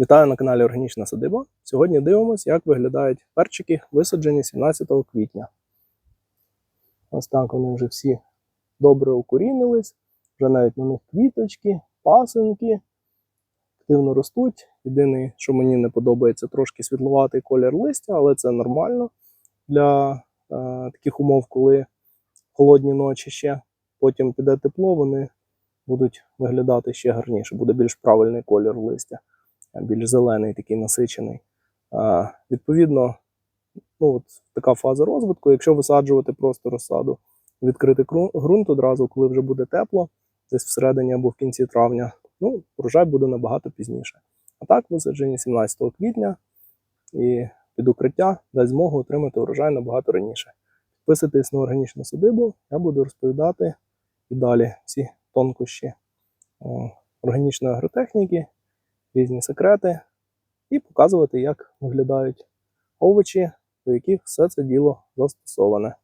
Вітаю на каналі Органічна Садиба. Сьогодні дивимося, як виглядають перчики, висаджені 17 квітня. Ось так вони вже всі добре укорінились, вже навіть на них квіточки, пасинки, активно ростуть. Єдине, що мені не подобається, трошки світловатий колір листя, але це нормально для е, таких умов, коли холодні ночі ще. Потім піде тепло, вони будуть виглядати ще гарніше, буде більш правильний колір листя більш зелений, такий насичений. Відповідно, ну, от така фаза розвитку. Якщо висаджувати просто розсаду, відкрити ґрунт одразу, коли вже буде тепло, десь всередині або в кінці травня, ну, врожай буде набагато пізніше. А так, висаджені 17 квітня і під укриття дасть змогу отримати урожай набагато раніше. Підписуйтесь на органічну садибу, я буду розповідати і далі всі тонкощі о, органічної агротехніки різні секрети і показувати, як виглядають овочі, до яких все це діло застосоване.